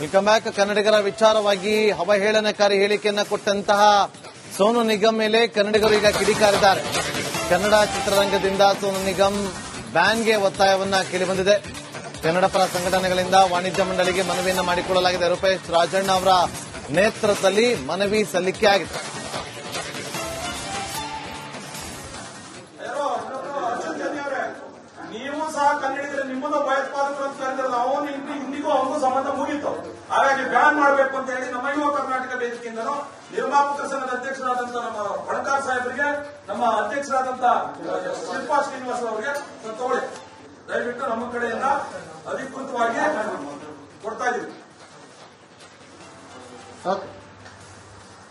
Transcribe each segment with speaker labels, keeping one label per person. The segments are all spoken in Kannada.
Speaker 1: ವೆಲ್ಕಮ್ ಬ್ಯಾಕ್ ಕನ್ನಡಿಗರ ವಿಚಾರವಾಗಿ ಅವಹೇಳನಕಾರಿ ಹೇಳಿಕೆಯನ್ನ ಕೊಟ್ಟಂತಹ ಸೋನು ನಿಗಮ್ ಮೇಲೆ ಕನ್ನಡಿಗರು ಈಗ ಕಿಡಿಕಾರಿದ್ದಾರೆ ಕನ್ನಡ ಚಿತ್ರರಂಗದಿಂದ ಸೋನು ನಿಗಮ್ ಬ್ಯಾನ್ಗೆ ಒತ್ತಾಯವನ್ನ ಕೇಳಿಬಂದಿದೆ ಕನ್ನಡ ಪರ ಸಂಘಟನೆಗಳಿಂದ ವಾಣಿಜ್ಯ ಮಂಡಳಿಗೆ ಮನವಿಯನ್ನು ಮಾಡಿಕೊಳ್ಳಲಾಗಿದೆ. ರೂಪೇಶ್ ರಾಜಣ್ಣ ಅವರ ನೇತೃತ್ವದಲ್ಲಿ ಮನವಿ ಸಲ್ಲಿಕೆ
Speaker 2: ಹೇಳಿ ನಮ್ಮ ಯುವ ಕರ್ನಾಟಕ ವೇದಿಕೆಯಿಂದಲೂ ನಿರ್ಮಾಪಕ ಸಂಘದ ಅಧ್ಯಕ್ಷರಾದಂತಹ ನಮ್ಮ ಬಣಕಾರ್ ಸಾಹೇಬರಿಗೆ ನಮ್ಮ ಅಧ್ಯಕ್ಷರಾದಂತಹ ಶಿಲ್ಪಾ ಶ್ರೀನಿವಾಸ ಅವರಿಗೆ ತೋಳೆ ತಗೊಳ್ಳಿ. ದಯವಿಟ್ಟು ನಮ್ಮ ಕಡೆಯಿಂದ ಅಧಿಕೃತವಾಗಿ ಕೊಡ್ತಾ ಇದೀವಿ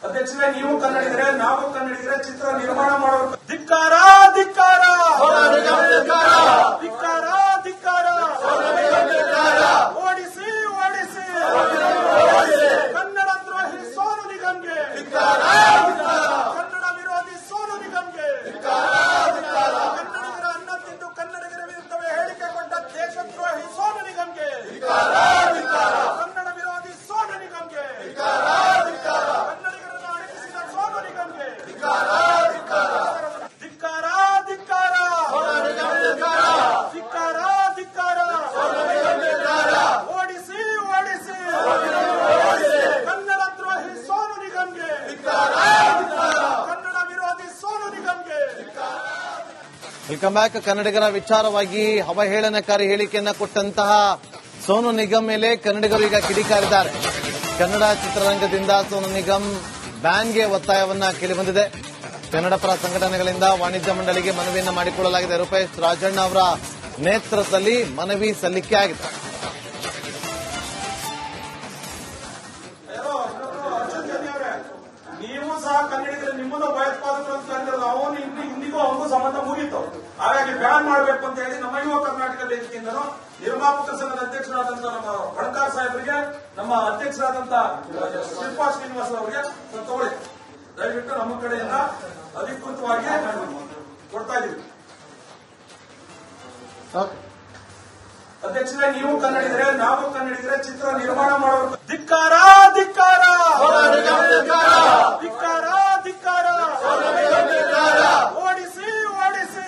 Speaker 2: ಅಧ್ಯಕ್ಷರೇ ನೀವು ಕನ್ನಡಿಗರೆ ನಾವು ಕನ್ನಡಿಗರೆ ಚಿತ್ರ ನಿರ್ಮಾಣ ಮಾಡೋರು ಧಿಕ್ಕಾರ ಧಿಕ್ಕಾರ! ಧಿಕ್ಕಾರ ಓಡಿಸಿ ಓಡಿಸಿ ಕನ್ನಡ ದ್ರೋಹಿ ಸೋನು ನಿಗಮ್ಗೆ ಕನ್ನಡ ವಿರೋಧಿ ಸೋನು ನಿಗಮ್ಗೆ ಕನ್ನಡಿಗರ ಅನ್ನ ತಿಂದು ಕನ್ನಡಿಗರ ವಿರುದ್ಧವೇ ಹೇಳಿಕೆ ಕೊಟ್ಟ ದೇಶದ್ರೋಹಿ ಸೋನು ನಿಗಮ್ಗೆ ಕನ್ನಡ ವಿರೋಧಿ ಸೋನು ನಿಗಮ್ಗೆ ಕನ್ನಡಿಗರನ್ನು ಅಡಗಿಸಿದ ಸೋನು ನಿಗಮ್ಗೆ ಧಿಕ್ಕಾರ ಧಿಕ್ಕಾರ ಧಿಕ್ಕಾರ ಧಿಕ್ಕಾರ ಓಡಿಸಿ ಓಡಿಸಿ ಕನ್ನಡ ದ್ರೋಹಿ ಸೋನು ನಿಗಮ್ಗೆ ಕನ್ನಡ ವಿರೋಧಿ ಸೋನು ನಿಗಮ್ಗೆ
Speaker 1: ವೆಲ್ಕಮ್ ಬ್ಯಾಕ್ ಕನ್ನಡಿಗರ ವಿಚಾರವಾಗಿ ಅವಹೇಳನಕಾರಿ ಹೇಳಿಕೆಯನ್ನ ಕೊಟ್ಟಂತಹ ಸೋನು ನಿಗಮ್ ಮೇಲೆ ಕನ್ನಡಿಗರು ಈಗ ಕಿಡಿಕಾರಿದ್ದಾರೆ. ಕನ್ನಡ ಚಿತ್ರರಂಗದಿಂದ ಸೋನು ನಿಗಮ್ ಬ್ಯಾನ್ಗೆ ಒತ್ತಾಯವನ್ನ ಕೇಳಿಬಂದಿದೆ. ಕನ್ನಡ ಪರ ಸಂಘಟನೆಗಳಿಂದ ವಾಣಿಜ್ಯ ಮಂಡಳಿಗೆ ಮನವಿಯನ್ನ ಮಾಡಿಕೊಳ್ಳಲಾಗಿದೆ. ರೂಪೇಶ್ ರಾಜಣ್ಣ ಅವರ ನೇತೃತ್ವದಲ್ಲಿ ಮನವಿ ಸಲ್ಲಿಕೆ ಆಗಿದೆ.
Speaker 2: ಬ್ಯಾನ್ ಮಾಡಬೇಕು ಅಂತ ಹೇಳಿ ನಮ್ಮ ಯುವ ಕರ್ನಾಟಕ ವೇದಿಕೆಯಿಂದನೂ ನಿರ್ಮಾಪಕ ಸಂಘದ ಅಧ್ಯಕ್ಷರಾದಂತಹ ನಮ್ಮ ಬಣಕಾರ್ ಸಾಹೇಬರಿಗೆ ನಮ್ಮ ಅಧ್ಯಕ್ಷರಾದಂತಹ ಶಿಲ್ಪಾ ಶ್ರೀನಿವಾಸ ಅವರಿಗೆ ತಗೊಳ್ಳಿ. ದಯವಿಟ್ಟು ನಮ್ಮ ಕಡೆಯಿಂದ ಅಧಿಕೃತವಾಗಿ ಕೊಡ್ತಾ ಇದೀವಿ. ಅಧ್ಯಕ್ಷರೇ ನೀವು ಕನ್ನಡಿದ್ರೆ ನಾವು ಕನ್ನಡಿದ್ರೆ ಚಿತ್ರ ನಿರ್ಮಾಣ ಮಾಡೋರು ಧಿಕ್ಕಾರ! ಧಿಕ್ಕಾರ ಧಿಕ್ಕಾರ! ಧಿಕ್ಕಾರ ಓಡಿಸಿ ಓಡಿಸಿ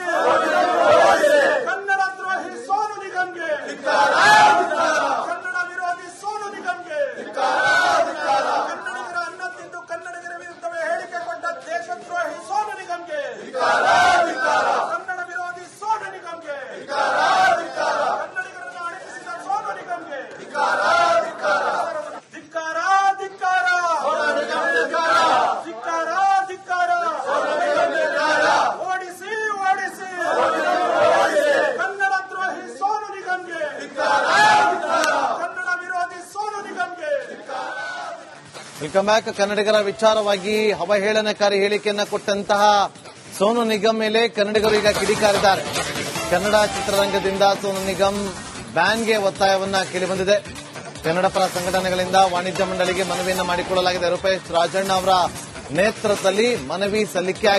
Speaker 2: ಕನ್ನಡ ದ್ರೋಹಿ ಸೋನು ನಿಗಮ್ಗೆ ಕನ್ನಡ ವಿರೋಧಿ ಸೋನು ನಿಗಮ್ಗೆ ಕನ್ನಡಿಗರ ಅನ್ನ ತಿಂದು ಕನ್ನಡಿಗರ ವಿರುದ್ಧವೇ ಹೇಳಿಕೆ ಕೊಟ್ಟ ದೇಶದ್ರೋಹಿ ಸೋನು ನಿಗಮ್ಗೆ ಕನ್ನಡ ವಿರೋಧಿ ಸೋನು ನಿಗಮ್ಗೆ ಕನ್ನಡಿಗರನ್ನು ಅಡಗಿಸಿದ ಸೋನು ನಿಗಮ್ಗೆ ಧಿಕ್ಕಾರ ಧಿಕ್ಕಾರ ಧಿಕ್ಕಾರ ಧಿಕ್ಕಾರ ಓಡಿಸಿ ಓಡಿಸಿ ಕನ್ನಡ ದ್ರೋಹಿ ಸೋನು ನಿಗಮ್ಗೆ ಕನ್ನಡ ವಿರೋಧಿ ಸೋನು ನಿಗಮ್ಗೆ
Speaker 1: ವೆಲ್ಕಮ್ ಬ್ಯಾಕ್ ಕನ್ನಡಿಗರ ವಿಚಾರವಾಗಿ ಅವಹೇಳನಕಾರಿ ಹೇಳಿಕೆಯನ್ನ ಕೊಟ್ಟಂತಹ ಸೋನು ನಿಗಮ್ ಮೇಲೆ ಕನ್ನಡಿಗರು ಈಗ ಕಿಡಿಕಾರಿದ್ದಾರೆ ಕನ್ನಡ ಚಿತ್ರರಂಗದಿಂದ ಸೋನು ನಿಗಮ್ ಬ್ಯಾನ್ಗೆ ಒತ್ತಾಯವನ್ನ ಕೇಳಿಬಂದಿದೆ ಕನ್ನಡ ಪರ ಸಂಘಟನೆಗಳಿಂದ ವಾಣಿಜ್ಯ ಮಂಡಳಿಗೆ ಮನವಿಯನ್ನು ಮಾಡಿಕೊಳ್ಳಲಾಗಿದೆ ರೂಪೇಶ್ ರಾಜಣ್ಣ ಅವರ ನೇತೃತ್ವದಲ್ಲಿ ಮನವಿ ಸಲ್ಲಿಕೆ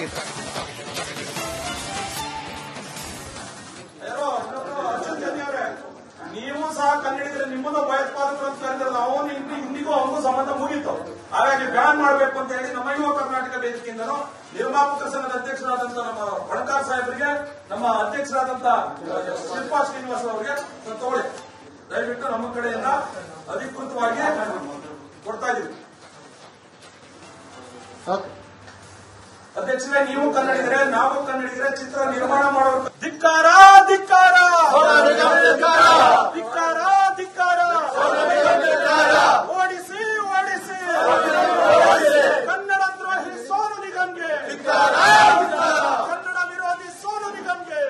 Speaker 2: ಅವರೇ, ನೀವು ಸಹ ಕನ್ನಡಿಗರು ನಿಮ್ಮನ್ನು ಭಯೋತ್ಪಾದಕರು ಅಂತ ಅವನು ಇಂದು ಇಂದಿಗೂ ಅವನಿಗೂ ಸಂಬಂಧ ಮುಗೀತು ಹಾಗಾಗಿ ಬ್ಯಾನ್ ಮಾಡಬೇಕು ಅಂತ ಹೇಳಿ ನಮ್ಮ ಯುವ ಕರ್ನಾಟಕ ವೇದಿಕೆಯಿಂದನೂ ನಿರ್ಮಾಪಕ ಸಂಘದ ಅಧ್ಯಕ್ಷರಾದಂತಹ ನಮ್ಮ ಬಣಕಾರ್ ಸಾಹೇಬರಿಗೆ ನಮ್ಮ ಅಧ್ಯಕ್ಷರಾದಂತಹ ಶಿಲ್ಪಾ ಶ್ರೀನಿವಾಸ ಅವರಿಗೆ ತೋಳೆ ತಗೊಳ್ಳಿ ದಯವಿಟ್ಟು ನಮ್ಮ ಕಡೆಯಿಂದ ಅಧಿಕೃತವಾಗಿ ಕೊಡ್ತಾ ಇದೀವಿ ಅಧ್ಯಕ್ಷರೇ ನೀವು ಕನ್ನಡಿಗರೆ ನಾವು ಕನ್ನಡಿಗರೆ ಚಿತ್ರ ನಿರ್ಮಾಣ ಮಾಡೋರು ಧಿಕ್ಕಾರ ಧಿಕ್ಕಾರ! ಧಿಕ್ಕಾರ ಓಡಿಸಿ ಓಡಿಸಿ ಕನ್ನಡ ದ್ರೋಹಿ ಸೋನು ನಿಗಮ್ಗೆ ಕನ್ನಡ ವಿರೋಧಿ ಸೋನು ನಿಗಮ್ಗೆ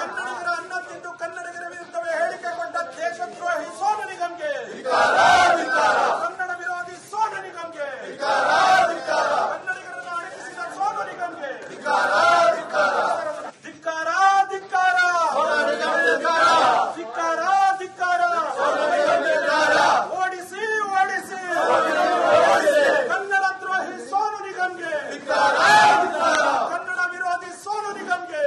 Speaker 2: ಕನ್ನಡಿಗರ ಅನ್ನ ತಿಂದು ಕನ್ನಡಿಗರ ವಿರುದ್ಧವೇ ಹೇಳಿಕೆ ಕೊಟ್ಟ ದೇಶದ್ರೋಹಿ ಸೋನು ನಿಗಮ್ಗೆ ಕನ್ನಡ ವಿರೋಧಿ ಸೋನು ನಿಗಮ್ಗೆ ಕನ್ನಡಿಗರನ್ನು ಅಡಗಿಸಿದ ಸೋನು ನಿಗಮ್ಗೆ ಧಿಕ್ಕಾರ ಧಿಕ್ಕಾರ ಧಿಕ್ಕಾರ ಧಿಕ್ಕಾರ ಓಡಿಸಿ ಓಡಿಸಿ ಕನ್ನಡ ದ್ರೋಹಿ ಸೋನು ನಿಗಮ್ಗೆ ಕನ್ನಡ ವಿರೋಧಿ ಸೋನು ನಿಗಮ್ಗೆ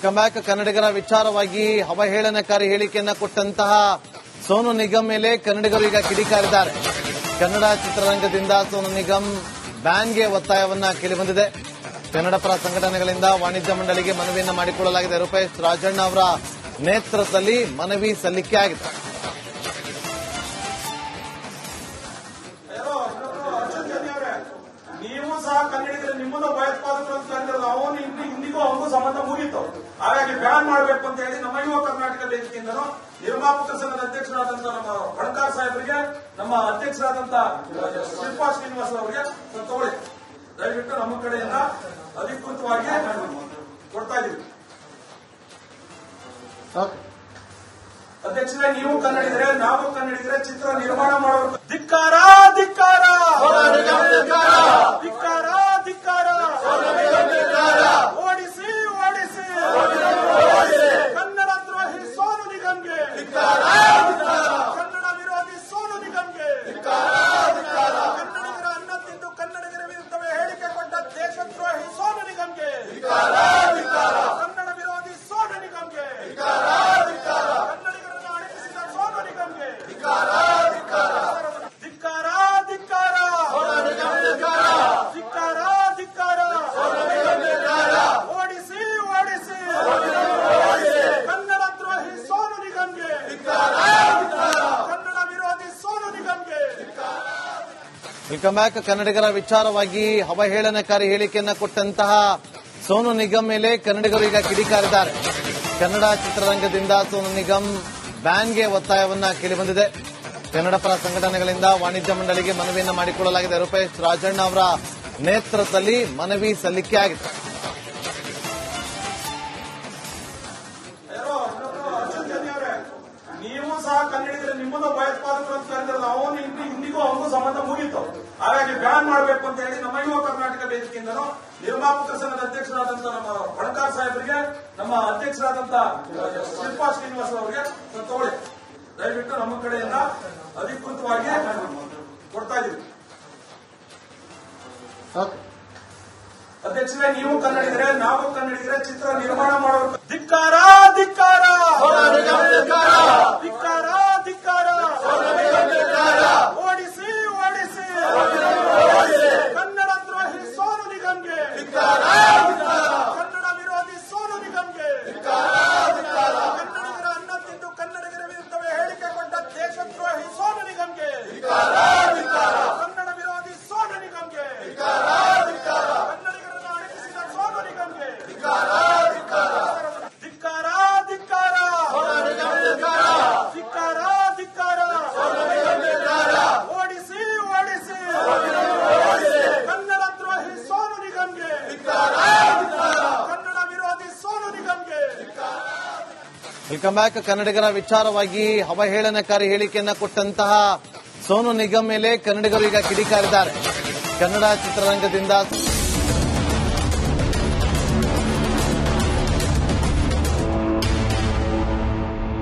Speaker 1: ವೆಲ್ಕಮ್ ಬ್ಯಾಕ್ ಕನ್ನಡಿಗರ ವಿಚಾರವಾಗಿ ಅವಹೇಳನಕಾರಿ ಹೇಳಿಕೆಯನ್ನ ಕೊಟ್ಟಂತಹ ಸೋನು ನಿಗಮ್ ಮೇಲೆ ಕನ್ನಡಿಗರು ಈಗ ಕಿಡಿಕಾರಿದ್ದಾರೆ. ಕನ್ನಡ ಚಿತ್ರರಂಗದಿಂದ ಸೋನು ನಿಗಮ್ ಬ್ಯಾನ್ಗೆ ಒತ್ತಾಯವನ್ನ ಕೇಳಿಬಂದಿದೆ. ಕನ್ನಡ ಪರ ಸಂಘಟನೆಗಳಿಂದ ವಾಣಿಜ್ಯ ಮಂಡಳಿಗೆ ಮನವಿಯನ್ನ ಮಾಡಿಕೊಳ್ಳಲಾಗಿದೆ. ರೂಪೇಶ್ ರಾಜಣ್ಣ ಅವರ ನೇತೃತ್ವದಲ್ಲಿ ಮನವಿ ಸಲ್ಲಿಕೆ ಆಗಿದೆ.
Speaker 2: ನಮ್ಮ ಅಧ್ಯಕ್ಷರಾದಂತ ಶಿಲ್ಪಾ ಶ್ರೀನಿವಾಸ ಅವರಿಗೆ ತಗೊಳ್ಳಿ ದಯವಿಟ್ಟು ನಮ್ಮ ಕಡೆಯಿಂದ ಅಧಿಕೃತವಾಗಿ ಕೊಡ್ತಾ ಇದ್ದೀವಿ. ಅಧ್ಯಕ್ಷರೇ ನೀವು ಕನ್ನಡಿದ್ರೆ ನಾವು ಕನ್ನಡಿದ್ರೆ ಚಿತ್ರ ನಿರ್ಮಾಣ ಮಾಡೋರು ಧಿಕ್ಕಾರ ಧಿಕ್ಕಾರ ಧಿಕ್ಕಾರ ಓಡಿಸಿ ಓಡಿಸಿ ಕನ್ನಡ ದ್ರೋಹಿ ಸೋನು ನಿಗಮ್ಗೆ ಕನ್ನಡ ವಿರೋಧಿ ಸೋನು ನಿಗಮ್ಗೆ ಕನ್ನಡಿಗರ ಅನ್ನ ತಿಂದು ಕನ್ನಡಿಗರ ವಿರುದ್ಧವೇ ಹೇಳಿಕೆ ಕೊಟ್ಟ ದೇಶದ್ರೋಹಿ ಸೋನು ನಿಗಮ್ಗೆ ಕನ್ನಡ ವಿರೋಧಿ ಸೋನು ನಿಗಮ್ಗೆ ಕನ್ನಡಿಗರನ್ನು ಅಡಗಿಸಿದ ಸೋನು ನಿಗಮ್ಗೆ ಧಿಕ್ಕಾರ ಧಿಕ್ಕಾರ ಧಿಕ್ಕಾರ ಧಿಕ್ಕಾರ ಓಡಿಸಿ ಓಡಿಸಿ ಕನ್ನಡ ದ್ರೋಹಿ ಸೋನು ನಿಗಮ್ಗೆ ಕನ್ನಡ ವಿರೋಧಿ ಸೋನು ನಿಗಮ್ಗೆ
Speaker 1: ವೆಲ್ಕಮ್ ಬ್ಯಾಕ್ ಕನ್ನಡಿಗರ ವಿಚಾರವಾಗಿ ಅವಹೇಳನಕಾರಿ ಹೇಳಿಕೆಯನ್ನ ಕೊಟ್ಟಂತಹ ಸೋನು ನಿಗಮ್ ಮೇಲೆ ಕನ್ನಡಿಗರು ಈಗ ಕಿಡಿಕಾರಿದ್ದಾರೆ. ಕನ್ನಡ ಚಿತ್ರರಂಗದಿಂದ ಸೋನು ನಿಗಮ್ ಬ್ಯಾನ್ಗೆ ಒತ್ತಾಯವನ್ನ ಕೇಳಿಬಂದಿದೆ. ಕನ್ನಡ ಪರ ಸಂಘಟನೆಗಳಿಂದ ವಾಣಿಜ್ಯ ಮಂಡಳಿಗೆ ಮನವಿಯನ್ನು ಮಾಡಿಕೊಳ್ಳಲಾಗಿದೆ. ರೂಪೇಶ್ ರಾಜಣ್ಣ ಅವರ ನೇತೃತ್ವದಲ್ಲಿ ಮನವಿ ಸಲ್ಲಿಕೆ
Speaker 2: ನೀವು ಸಹ ಕನ್ನಡಿಗರು, ನಿಮ್ಮನ್ನ ಭಯೋತ್ಪಾದಕರು ಅಂತ ಕರೆದಿರಲ್ಲ ಅವನು ಇಂದಿ ಇಂದಿಗೂ ಅವನಿಗೂ ಸಂಬಂಧ ಮುಗೀತು. ಹಾಗಾಗಿ ಬ್ಯಾನ್ ಮಾಡಬೇಕು ಅಂತ ಹೇಳಿ ನಮ್ಮ ಯುವ ಕರ್ನಾಟಕ ವೇದಿಕೆಯಿಂದನೂ ನಿರ್ಮಾಪಕ ಸಂಘದ ಅಧ್ಯಕ್ಷರಾದಂತಹ ನಮ್ಮ ಬಣಕಾರ್ ಸಾಹೇಬರಿಗೆ ನಮ್ಮ ಅಧ್ಯಕ್ಷರಾದಂತಹ ಶಿಲ್ಪಾ ಶ್ರೀನಿವಾಸ ಅವರಿಗೆ ತೋಳೆ ತಗೊಳ್ಳಿ ದಯವಿಟ್ಟು ನಮ್ಮ ಕಡೆಯಿಂದ ಅಧಿಕೃತವಾಗಿ ಕೊಡ್ತಾ ಇದೀವಿ ಅಧ್ಯಕ್ಷರೇ ನೀವು ಕನ್ನಡಿಗರೆ ನಾವು ಕನ್ನಡಿಗರೆ ಚಿತ್ರ ನಿರ್ಮಾಣ ಮಾಡೋರು ಧಿಕ್ಕಾರ ಧಿಕ್ಕಾರ ಧಿಕ್ಕಾರ ಧಿಕ್ಕಾರ ಓಡಿಸಿ ಓಡಿಸಿ ಕನ್ನಡ ದ್ರೋಹಿ ಸೋನು ನಿಗಮ್ಗೆ ಕನ್ನಡ ವಿರೋಧಿ ಸೋನು ನಿಗಮ್ಗೆ ಕನ್ನಡಿಗರ ಅನ್ನ ತಿಂದು ಕನ್ನಡಿಗರ ವಿರುದ್ಧವೇ ಹೇಳಿಕೆ ಕೊಟ್ಟ ದೇಶದ್ರೋಹಿ ಸೋನು ನಿಗಮ್ಗೆ ಕನ್ನಡ ವಿರೋಧಿ ಸೋನು ನಿಗಮ್ಗೆ ಕನ್ನಡಿಗರನ್ನು ಅಡಗಿಸಿದ ಸೋನು ನಿಗಮ್ಗೆ ಧಿಕ್ಕಾರ ಧಿಕ್ಕಾರ ಧಿಕ್ಕಾರ ಧಿಕ್ಕಾರ ಓಡಿಸಿ ಓಡಿಸಿ ಕನ್ನಡ ದ್ರೋಹಿ ಸೋನು ನಿಗಮ್ಗೆ ಕನ್ನಡ ವಿರೋಧಿ ಸೋನು ನಿಗಮ್ಗೆ
Speaker 1: ವೆಲ್ಕಮ್ ಬ್ಯಾಕ್ ಕನ್ನಡಿಗರ ವಿಚಾರವಾಗಿ ಅವಹೇಳನಕಾರಿ ಹೇಳಿಕೆಯನ್ನ ಕೊಟ್ಟಂತಹ ಸೋನು ನಿಗಮ್ ಮೇಲೆ ಕನ್ನಡಿಗರು ಈಗ ಕಿಡಿಕಾರಿದ್ದಾರೆ. ಕನ್ನಡ ಚಿತ್ರರಂಗದಿಂದ